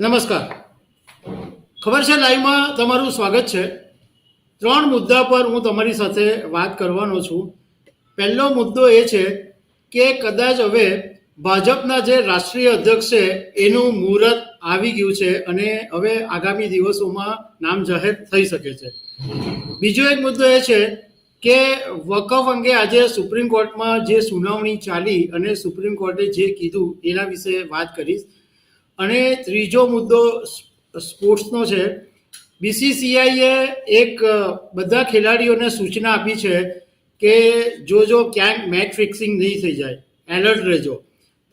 નમસ્કાર. ખબર છે, લાઈવમાં તમારું સ્વાગત છે. ત્રણ મુદ્દા પર હું તમારી સાથે વાત કરવાનો છું. પહેલો મુદ્દો એ છે કે કદાચ હવે ભાજપના જે રાષ્ટ્રીય અધ્યક્ષ છે, એનું મુહૂર્ત આવી ગયું છે અને હવે આગામી દિવસોમાં નામ જાહેર થઈ શકે છે. બીજો એક મુદ્દો એ છે કે વકફ અંગે આજે સુપ્રીમ કોર્ટમાં જે સુનાવણી ચાલી અને સુપ્રીમ કોર્ટે જે કીધું એના વિશે વાત કરીશ. અને ત્રીજો મુદ્દો સ્પોર્ટ્સનો છે. બીસીસીઆઈએ એક બધા ખેલાડીઓને સૂચના આપી છે કે જો જો ક્યાંક મેચ ફિક્સિંગ નહીં થઈ જાય એલર્ટ રહેજો.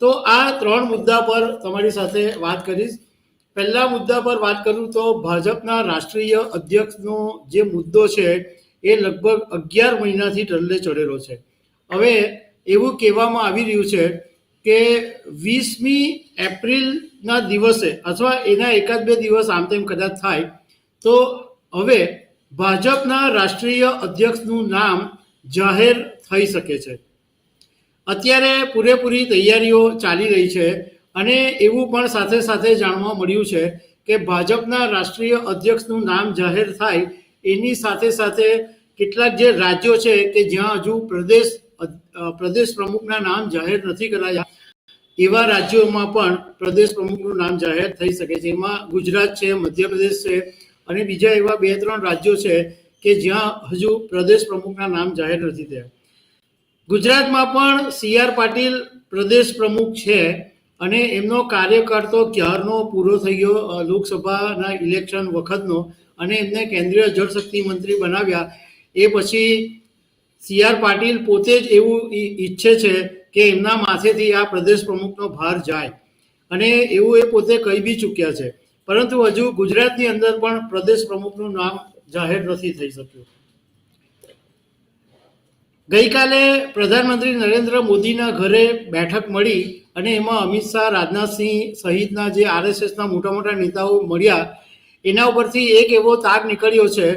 તો આ ત્રણ મુદ્દા પર તમારી સાથે વાત કરીશ. પહેલા મુદ્દા પર વાત કરું તો ભાજપના રાષ્ટ્રીય અધ્યક્ષનો જે મુદ્દો છે એ લગભગ અગિયાર મહિનાથી ટલ્લે ચડેલો છે. હવે એવું કહેવામાં આવી રહ્યું છે કે વીસમી એપ્રિલના દિવસે અથવા એના એકાદ બે દિવસ આમ તેમ કદાચ થાય, તો હવે ભાજપના રાષ્ટ્રીય અધ્યક્ષનું નામ જાહેર થઈ શકે છે. અત્યારે પૂરેપૂરી તૈયારીઓ ચાલી રહી છે અને એવું પણ સાથે સાથે જાણવા મળ્યું છે કે ભાજપના રાષ્ટ્રીય અધ્યક્ષનું નામ જાહેર થાય એની સાથે સાથે કેટલાક જે રાજ્યો છે કે જ્યાં હજુ પ્રદેશ પ્રદેશ પ્રમુખના નામ જાહેર નથી કરાયા. એવા રાજ્યોમાં પણ પ્રદેશ પ્રમુખનું નામ જાહેર થઈ શકે છે. એમાં ગુજરાત છે, મધ્યપ્રદેશ છે અને બીજા એવા બે ત્રણ રાજ્યો છે કે જ્યાં હજુ પ્રદેશ પ્રમુખના નામ જાહેર નથી થયા. ગુજરાતમાં પણ સી આર પાટીલ પ્રદેશ પ્રમુખ છે અને એમનો કાર્યકાળ તો ક્યારનો પૂરો થઈ ગયો લોકસભાના ઇલેક્શન વખતનો અને એમને કેન્દ્રીય જળશક્તિ મંત્રી બનાવ્યા. એ પછી સી આર પાટીલ પોતે જ એવું ઈચ્છે છે કે એમના માથેથી આ પ્રદેશ પ્રમુખનો ભાર જાય. અને એવું એ પોતે કહી બી ચૂક્યા છે. પરંતુ હજુ ગુજરાતની અંદર પણ પ્રદેશ પ્રમુખનું નામ જાહેર નથી થઈ શક્યું. ગઈકાલે પ્રધાનમંત્રી નરેન્દ્ર મોદીના ઘરે બેઠક મળી અને એમાં અમિત શાહ રાજનાથસિંહ સહિતના જે આરએસએસના મોટા મોટા નેતાઓ મળ્યા, એના ઉપરથી એક એવો તાગ નીકળ્યો છે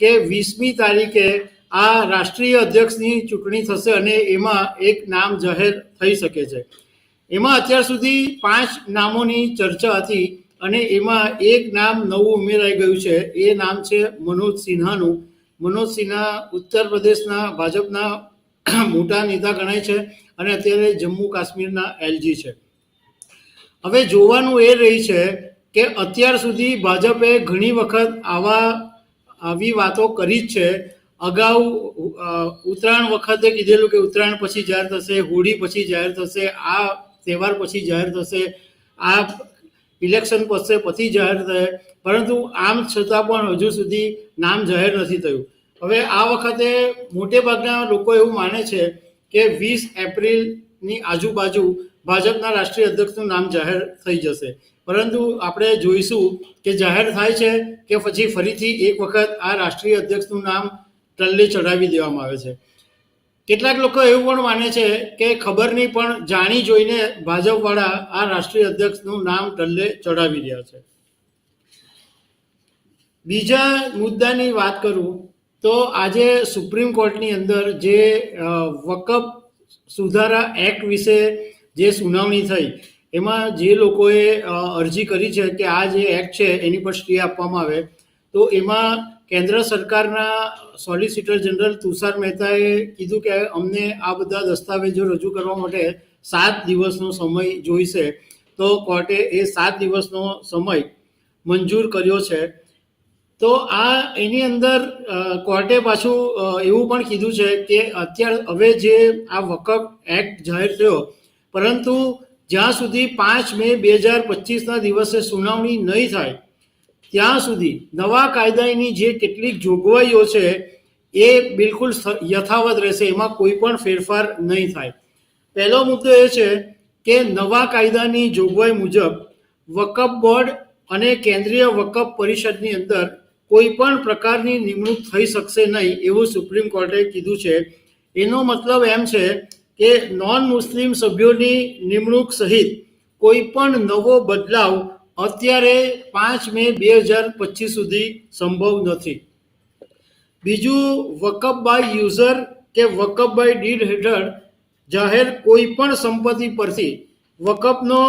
કે વીસમી તારીખે આ રાષ્ટ્રીય અધ્યક્ષની ચૂંટણી થશે અને એમાં એક નામ જાહેર થઈ શકે છે. એમાં અત્યાર સુધી પાંચ નામોની ચર્ચા હતી અને એમાં એક નામ નવું ઉમેરાઈ ગયું છે. એ નામ છે મનોજ સિન્હાનું. મનોજ સિન્હા ઉત્તર પ્રદેશના ભાજપના મોટા નેતા ગણાય છે અને અત્યારે જમ્મુ કાશ્મીરના એલજી છે. હવે જોવાનું એ રહી છે કે અત્યાર સુધી ભાજપે ઘણી વખત આવા, આવી વાતો કરી જ છે. અગાઉ ઉત્તરાયણ વખતે કીધેલું કે ઉત્તરાયણ પછી જાહેર થશે, હોળી પછી જાહેર થશે, આ તહેવાર પછી જાહેર થશે, આ ઇલેક્શન પછી પછી જાહેર થશે. પરંતુ આમ છતાં પણ હજુ સુધી નામ જાહેર નથી થયું. હવે આ વખતે મોટે ભાગના લોકો એવું માને છે કે વીસ એપ્રિલની આજુબાજુ ભાજપના રાષ્ટ્રીય અધ્યક્ષનું નામ જાહેર થઈ જશે. પરંતુ આપણે જોઈશું કે જાહેર થાય છે કે પછી ફરીથી એક વખત આ રાષ્ટ્રીય અધ્યક્ષનું નામ ટલ્લે ચઢાવી દેવામાં આવે છે. કેટલાક લોકો એવું પણ માને છે કે ખબર નહીં પણ જાણી જોઈને ભાજપવાળા આ રાષ્ટ્રીય અધ્યક્ષનું નામ ટલ્લે ચઢાવી રહ્યા છે. બીજા મુદ્દાની વાત કરું તો આજે સુપ્રીમ કોર્ટની અંદર જે વકફ સુધારા એક્ટ વિશે જે સુનાવણી થઈ, એમાં જે લોકોએ અરજી કરી છે કે આ જે એક્ટ છે એની પર સ્ટે આપવામાં આવે, તો એમાં કેન્દ્ર સરકારના સોલિસિટર જનરલ તુષાર મહેતાએ કીધું કે અમને આ બધા દસ્તાવેજો રજૂ કરવા માટે સાત દિવસનો સમય જોઈશે. તો કોર્ટે એ સાત દિવસનો સમય મંજૂર કર્યો છે. તો આ એની અંદર કોર્ટે પાછું એવું પણ કીધું છે કે અત્યાર હવે જે આ વકફ એક્ટ જાહેર થયો, પરંતુ જ્યાં સુધી પાંચ મે બે હજાર પચીસના દિવસે સુનાવણી નહીં થાય ત્યાં સુધી નવા કાયદાની જે કેટલીક જોગવાઈઓ છે, એ બિલકુલ યથાવત રહેશે. એમાં કોઈ પણ ફેરફાર નહીં થાય. પહેલો મુદ્દો એ છે કે નવા કાયદાની જોગવાઈ મુજબ વકફ બોર્ડ અને કેન્દ્રીય વકફ પરિષદની અંદર કોઈ પણ પ્રકારની નિમણૂક થઈ શકશે નહીં એવું સુપ્રીમ કોર્ટે કીધું છે. એનો મતલબ એમ છે કે નોન મુસ્લિમ સભ્યોની નિમણૂક સહિત કોઈ પણ નવો બદલાવ અત્યારે પાંચ મે બે હજાર પચીસ સુધી સંભવ નથી. બીજું, વકફ બાય યુઝર કે વકફ બાય ડીડ હેઠળ જાહેર કોઈ પણ સંપત્તિ પરથી વકફનો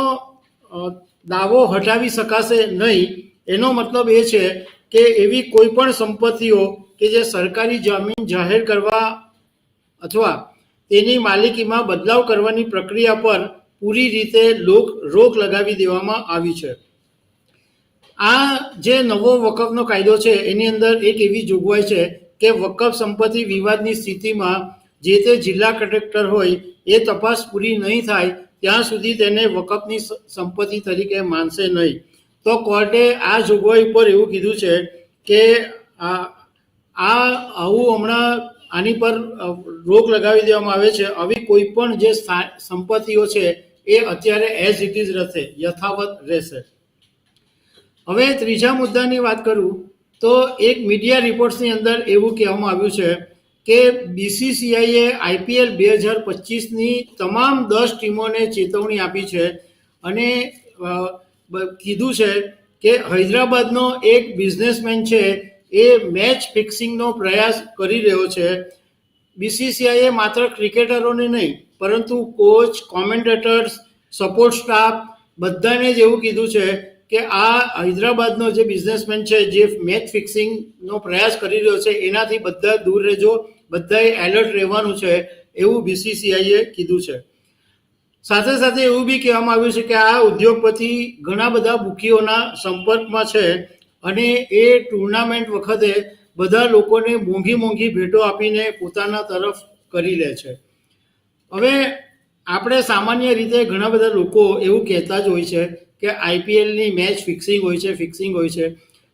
દાવો હટાવી શકાશે નહીં. એનો મતલબ એ છે કે એવી કોઈ પણ સંપત્તિઓ કે જે સરકારી જમીન જાહેર કરવા અથવા તેની માલિકીમાં બદલાવ કરવાની પ્રક્રિયા પર પૂરી રીતે લોક, રોક લગાવી દેવામાં આવી છે. આ જે નવો વકફનો કાયદો છે, એની અંદર એક એવી જોગવાઈ છે કે વકફ સંપત્તિ વિવાદની સ્થિતિમાં જે તે જિલ્લા કલેક્ટર હોય, એ તપાસ પૂરી નહીં થાય, ત્યાં સુધી તેને વકફની સંપત્તિ તરીકે માનશે નહીં. તો કોર્ટે આ જોગવાઈ ઉપર એવું કીધું છે કે, આ આવું હમણાં આની પર રોક લગાવી દેવામાં આવે છે. આવી કોઈ પણ જે સંપત્તિઓ છે, એ અત્યારે એઝ ઇટ ઇઝ રહેશે, યથાવત રહેશે. હવે ત્રીજા મુદ્દાની વાત કરું, તો એક મીડિયા રિપોર્ટ્સની અંદર એવું કહેવામાં આવ્યું છે કે બીસીસીઆઈએ આઈપીએલ બે હજાર પચીસની તમામ દસ ટીમોને ચેતવણી આપી છે અને કીધું છે કે હૈદરાબાદનો એક બિઝનેસમેન છે એ મેચ ફિક્સિંગનો પ્રયાસ કરી રહ્યો છે. બીસીસીઆઈએ માત્ર ક્રિકેટરોને નહીં, પરંતુ કોચ કોમેન્ટેટર્સ સપોર્ટ સ્ટાફ બધાને જ એવું કીધું છે કે આ હૈદરાબાદનો જે બિઝનેસમેન છે, જે મેચ ફિક્સિંગનો પ્રયાસ કરી રહ્યો છે, એનાથી બધા દૂર રહેજો. બધાએ એલર્ટ રહેવાનું છે, એવું બીસીસીઆઈએ કીધું છે. સાથે સાથે એવું બી કહેવામાં આવ્યું છે કે આ ઉદ્યોગપતિ ઘણા બધા બુકીઓના સંપર્કમાં છે અને એ ટુર્નામેન્ટ વખતે બધા લોકોને મોંઘી મોંઘી ભેટો આપીને પોતાના તરફ કરી લે છે. હવે આપણે સામાન્ય રીતે ઘણા બધા લોકો એવું કહેતા જ હોય છે કે આઈપીએલની મેચ ફિક્સિંગ હોય છે ફિક્સિંગ હોય છે.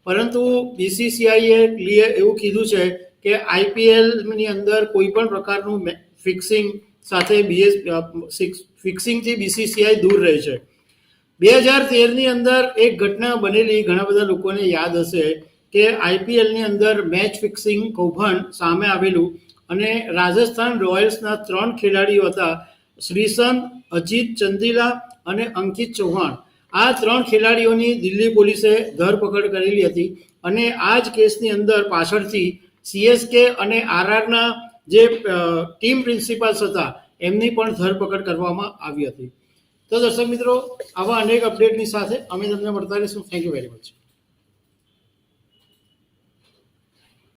પરંતુ બીસીસીઆઈએ ક્લિયર એવું કીધું છે કે આઈપીએલની અંદર કોઈ પણ પ્રકારનું ફિક્સિંગ સાથે બીએસ ફિક્સિંગથી બીસીસીઆઈ દૂર રહે છે. બે હજાર તેરની અંદર એક ઘટના બનેલી, ઘણા બધા લોકોને યાદ હશે કે આઈપીએલની અંદર મેચ ફિક્સિંગ કૌભાંડ સામે આવેલું અને રાજસ્થાન રોયલ્સના ત્રણ ખેલાડીઓ હતા, શ્રીસંત, અજીત ચંદીલા અને અંકિત ચૌહાણ. આ ત્રણ ખેલાડીઓની દિલ્હી પોલીસે ધરપકડ કરેલી હતી અને આ જ કેસની અંદર પાછળથી સીએસકે અને આરઆરના જે ટીમ પ્રિન્સિપાલ્સ હતા, એમની પણ ધરપકડ કરવામાં આવી હતી. તો દર્શક મિત્રો, આવા અનેક અપડેટની સાથે અમે તમને મળતા રહીશું. Thank you very much